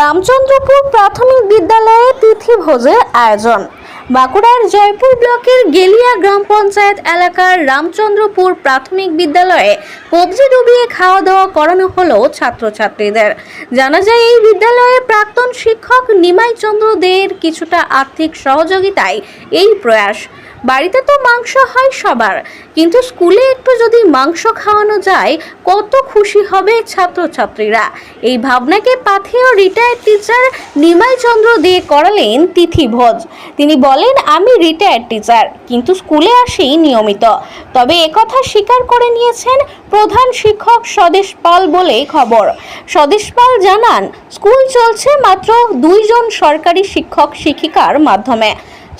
রামচন্দ্রপুর প্রাথমিক বিদ্যালয়ে তিথি ভোজের আয়োজন। বাঁকুড়ার জয়পুর ব্লকের গেলিয়া গ্রাম পঞ্চায়েত এলাকার রামচন্দ্রপুর প্রাথমিক বিদ্যালয়ে কবজি ডুবিয়ে খাওয়া দাওয়া করানো হলো ছাত্রছাত্রীদের। জানা যায়, এই বিদ্যালয়ে প্রাক্তন শিক্ষক নিমাই চন্দ্র দের কিছুটা আর্থিক সহযোগিতায় এই প্রয়াস। বাড়িতে তো মাংস হয় সবার, কিন্তু স্কুলে একটু যদি মাংস খাওয়ানো যায়, কত খুশি হবে ছাত্রছাত্রীরা। এই ভাবনাকে পাথেয় রিটায়ার্ড টিচার নিমাই চন্দ্র দে করালেন তিথি ভোজ। তিনি বলেন, আমি রিটায়ার্ড টিচার কিন্তু স্কুলে আসি নিয়মিত। তবে একথা স্বীকার করে নিয়েছেন প্রধান শিক্ষক স্বদেশ পাল বলে খবর। স্বদেশ পাল জানান, স্কুল চলছে মাত্র দুইজন সরকারি শিক্ষক শিক্ষিকার মাধ্যমে।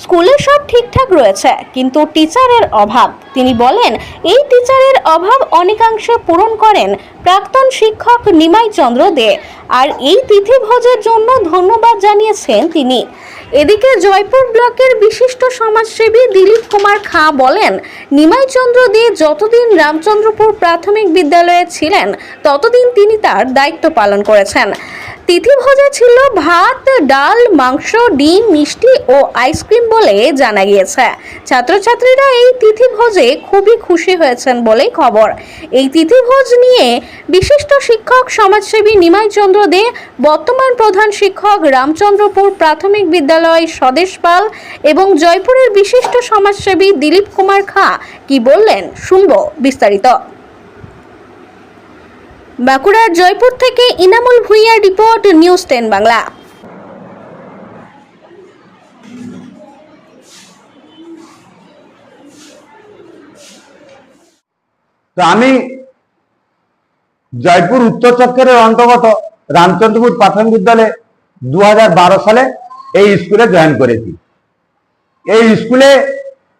স্কুলে সব ঠিকঠাক রয়েছে, কিন্তু টিচারের অভাব। তিনি বলেন, এই টিচারের অভাব অনেকাংশে পূরণ করেন প্রাক্তন শিক্ষক নিমাই চন্দ্র দে, আর এই তিথিভোজের জন্য ধন্যবাদ জানিয়েছেন তিনি। এদিকে জয়পুর ব্লকের বিশিষ্ট সমাজসেবী দিলীপ কুমার খাঁ বলেন, নিমাই চন্দ্র দে যতদিন রামচন্দ্রপুর প্রাথমিক বিদ্যালয়ে ছিলেন, ততদিন তিনি তার দায়িত্ব পালন করেছেন। তিথিভোজে ছিল ভাত, ডাল, মাংস, ডিম, মিষ্টি ও আইসক্রিম বলে জানা গিয়েছে। ছাত্রছাত্রীরা এই তিথিভোজে খুবই খুশি হয়েছেন বলেই খবর। এই তিথিভোজ নিয়ে বিশিষ্ট শিক্ষক সমাজসেবী নিমাই চন্দ্র দে, বর্তমান প্রধান শিক্ষক রামচন্দ্রপুর প্রাথমিক বিদ্যালয় স্বদেশ পাল এবং জয়পুরের বিশিষ্ট সমাজসেবী দিলীপ কুমার খাঁ। কি বললেন? শুনব বিস্তারিত। বাঁকুড়ার জয়পুর থেকে ইনামুল ভুইয়ার রিপোর্ট, নিউজ টেন বাংলা। আমি জয়পুর উত্তর চক্করের অন্তর্গত রামচন্দ্রপুর প্রাথমিক বিদ্যালয়ে দু হাজার বারো সালে এই স্কুলে জয়েন করেছি। এই স্কুলে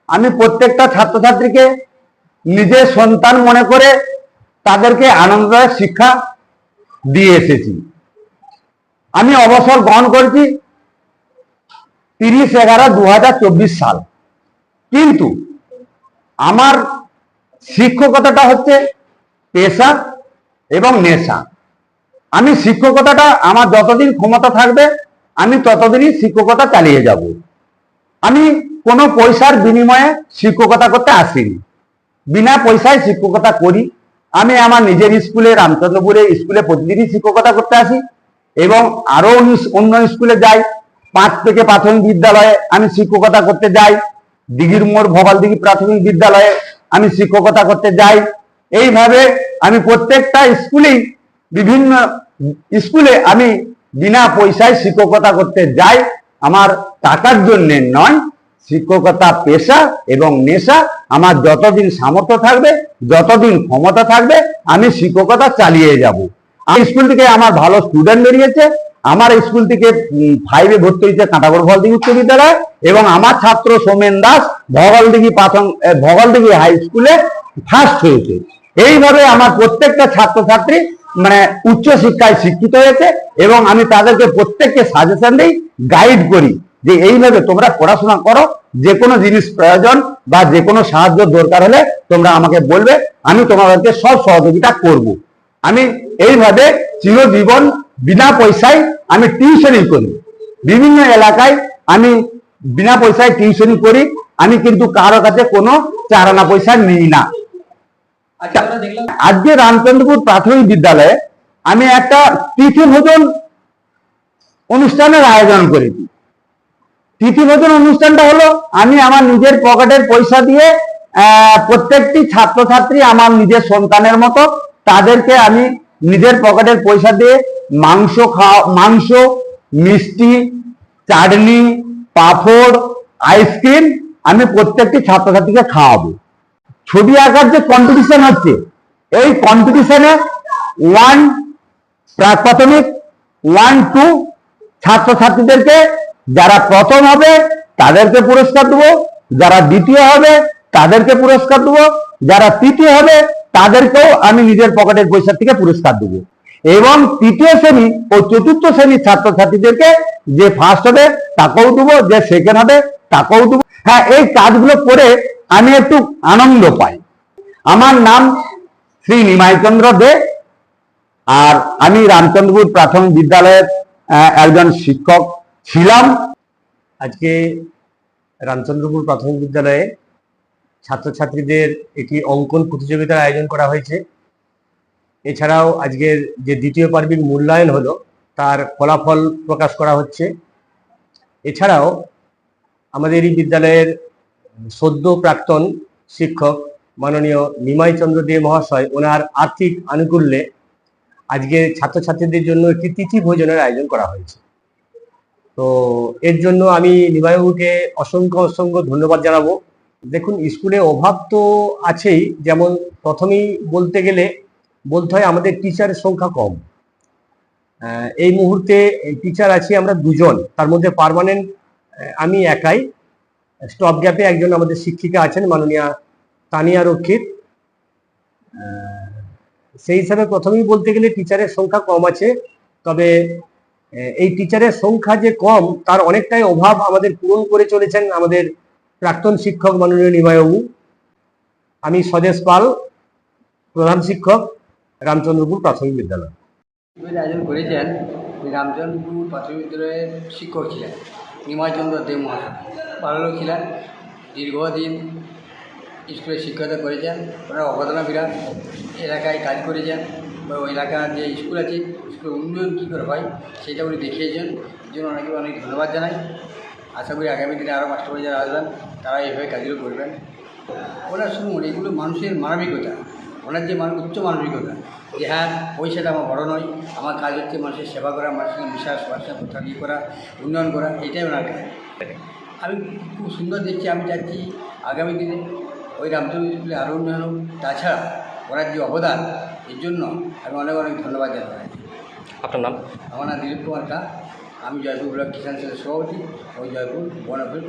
আমি প্রত্যেকটা ছাত্রছাত্রীকে নিজের সন্তান মনে করে তাদেরকে আনন্দদায়ক শিক্ষা দিয়ে এসেছি। আমি অবসর গ্রহণ করেছি তিরিশ এগারো দু সাল। কিন্তু আমার শিক্ষকতাটা হচ্ছে পেশা এবং নেশা। আমি শিক্ষকতাটা, আমার যতদিন ক্ষমতা থাকবে, আমি ততদিনই শিক্ষকতা চালিয়ে যাব। আমি কোনো পয়সার বিনিময়ে শিক্ষকতা করতে আসিনি। বিনা পয়সায় শিক্ষকতা করি। আমি আমার নিজের স্কুলে, রামচন্দ্রপুরে স্কুলে প্রতিদিনই শিক্ষকতা করতে আসি এবং আরও অন্য- অন্য স্কুলে যাই। পাঁচ থেকে প্রাথমিক বিদ্যালয়ে আমি শিক্ষকতা করতে যাই। দিঘির মোড় ভবালদিঘি প্রাথমিক বিদ্যালয়ে আমি শিক্ষকতা করতে যাই। এইভাবে আমি প্রত্যেকটা স্কুলেই বিভিন্ন স্কুলে আমি বিনা পয়সায় শিক্ষকতা করতে যাই। আমার টাকার জন্য নয়, শিক্ষকতা পেশা এবং নেশা আমার যতদিন সামর্থ্য থাকবে, যতদিন ক্ষমতা থাকবে, আমি শিক্ষকতা চালিয়ে যাব। আমি স্কুল থেকে আমার ভালো স্টুডেন্ট বেরিয়েছে। আমার স্কুল থেকে ফাইভে ভর্তি হয়েছে কাঁটাগড় ভগলদিঘি উচ্চ বিদ্যালয় এবং আমার ছাত্র সোমেন দাস ভগলদিঘি প্রাথমিক ভগলদিঘি হাই স্কুলে ফার্স্ট হয়েছে। এইভাবে আমার প্রত্যেকটা ছাত্রছাত্রী মানে উচ্চ শিক্ষায় শিক্ষিত হয়েছে এবং আমি তাদেরকে প্রত্যেককে সাজেশন দিই গাইড করি যে এইভাবে তোমরা পড়াশোনা করো, যে কোনো জিনিস প্রয়োজন বা যে কোনো সাহায্য দরকার হলে তোমরা আমাকে বলবে, আমি তোমাদেরকে সব সহযোগিতা করব। আমি এইভাবে চিরজীবন বিনা পয়সায় আমি টিউশনই করি বিভিন্ন এলাকায় আমি বিনা পয়সায় টিউশনি করি, আমি কিন্তু কারও কাছে কোনো চারানা পয়সা নিই না আজকে রামচন্দ্রপুর প্রাথমিক বিদ্যালয়ে আমি একটা তিথি ভোজন অনুষ্ঠানের আয়োজন করেছি। তিথি ভোজন অনুষ্ঠানটা হলো আমি আমার নিজের পকেটের পয়সা দিয়ে প্রত্যেকটি ছাত্রছাত্রী আমার নিজের সন্তানের মতো তাদেরকে আমি নিজের পকেটের পয়সা দিয়ে মাংস খাওয়া, মাংস, মিষ্টি, চাটনি, পাঁপড়, আইসক্রিম আমি প্রত্যেকটি ছাত্রছাত্রীকে খাওয়াবো। ছবি আঁকার যে কম্পিটিশন হচ্ছে, এই কম্পিটিশনে ওয়ান প্রাথমিক ওয়ান টু ছাত্রছাত্রীদেরকে যারা প্রথম হবে, তাদেরকে পুরস্কার দেবো। যারা দ্বিতীয় হবে, তাদেরকে পুরস্কার দেবো। যারা তৃতীয় হবে, তাদেরকেও আমি নিজের পকেটের পয়সা থেকে পুরস্কার দেবো। এবং তৃতীয় শ্রেণি ও চতুর্থ শ্রেণির ছাত্রছাত্রীদেরকে যে ফার্স্ট হবে, তাকেও দেবো। যে সেকেন্ড হবে, তাকেও দেবো। হ্যাঁ এই কাজগুলো করে আমি একটু আনন্দ পাই। আমার নাম শ্রী নিমাইচন্দ্র দে আর আমি রামচন্দ্রপুর প্রাথমিক বিদ্যালয়ের একজন শিক্ষক ছিলাম। আজকে রামচন্দ্রপুর প্রাথমিক বিদ্যালয়ে ছাত্রছাত্রীদের একটি অঙ্কন প্রতিযোগিতার আয়োজন করা হয়েছে। এছাড়াও আজকের যে দ্বিতীয় পার্বিক মূল্যায়ন হলো, তার ফলাফল প্রকাশ করা হচ্ছে। এছাড়াও আমাদের এই বিদ্যালয়ের সদ্য প্রাক্তন শিক্ষক মাননীয় নিমাই চন্দ্র দে মহাশয়, ওনার আর্থিক আনুকূল্যে আজকে ছাত্রছাত্রীদের জন্য একটি তিথি ভোজনের আয়োজন করা হয়েছে। তো এর জন্য আমি নিমাইবাবুকে অসংখ্য অসংখ্য ধন্যবাদ জানাব। দেখুন, স্কুলে অভাব তো আছেই, যেমন প্রথমেই বলতে গেলে বলতে হয় আমাদের টিচারের সংখ্যা কম। এই মুহূর্তে টিচার আছি আমরা দুজন, তার মধ্যে পার্মানেন্ট আমি একাই। স্টপ গ্যাপে একজন আমাদের শিক্ষিকা আছেন, মাননীয়া তানিয়া রক্ষিত। সেই হিসাবে প্রথমেই বলতে গেলে টিচারের সংখ্যা কম আছে, তবে এই টিচারের সংখ্যা যে কম, তার অনেকটাই অভাব আমাদের পূরণ করে চলেছেন আমাদের প্রাক্তন শিক্ষক মাননীয় নিমাইবাবু। আমি স্বদেশ পাল, প্রধান শিক্ষক, রামচন্দ্রপুর প্রাথমিক বিদ্যালয়। আয়োজন করেছেন রামচন্দ্রপুর প্রাথমিক বিদ্যালয়ের শিক্ষক ছিলেন। নিমাইচন্দ্র দেব মহাশয়। ভালো ছিলেন, দীর্ঘদিন স্কুলে শিক্ষকতা করেছেন, ওনার অবদান বিরাট। এলাকায় কাজ করেছেন, বা ওই এলাকার যে স্কুল আছে, স্কুলের উন্নয়ন কী করে হয়, সেটা উনি দেখিয়েছেন। এর জন্য ওনাকে অনেক ধন্যবাদ জানাই। আশা করি আগামী দিনে আরও মাস্টারবাই যারা আসবেন, তারা এইভাবে কাজগুলো করবেন। ওনার শুনুন, এগুলো মানুষের মানবিকতা। ওনার যে মান উচ্চ মানবিকতা যে হ্যাঁ পয়সাটা আমার বড় নয় আমার কাজ হচ্ছে মানুষের সেবা করা মানুষের বিশ্বাস মানুষের কথা ইয়ে করা উন্নয়ন করা এটাই ওনার কাজ। আমি খুব সুন্দর দেখছি আমি চাচ্ছি আগামী দিনে ওই রামচন্দ্র স্কুলে আরও উন্নয়ন হোক। তাছাড়া ওনার যে অবদান এর জন্য আমি অনেক অনেক ধন্যবাদ জানাই আপনার নাম? আমার নাম দিলীপ কুমার কা আমি জয়পুর ব্লক কিষাণ সেলের সভাপতি ওই জয়পুর বনফুল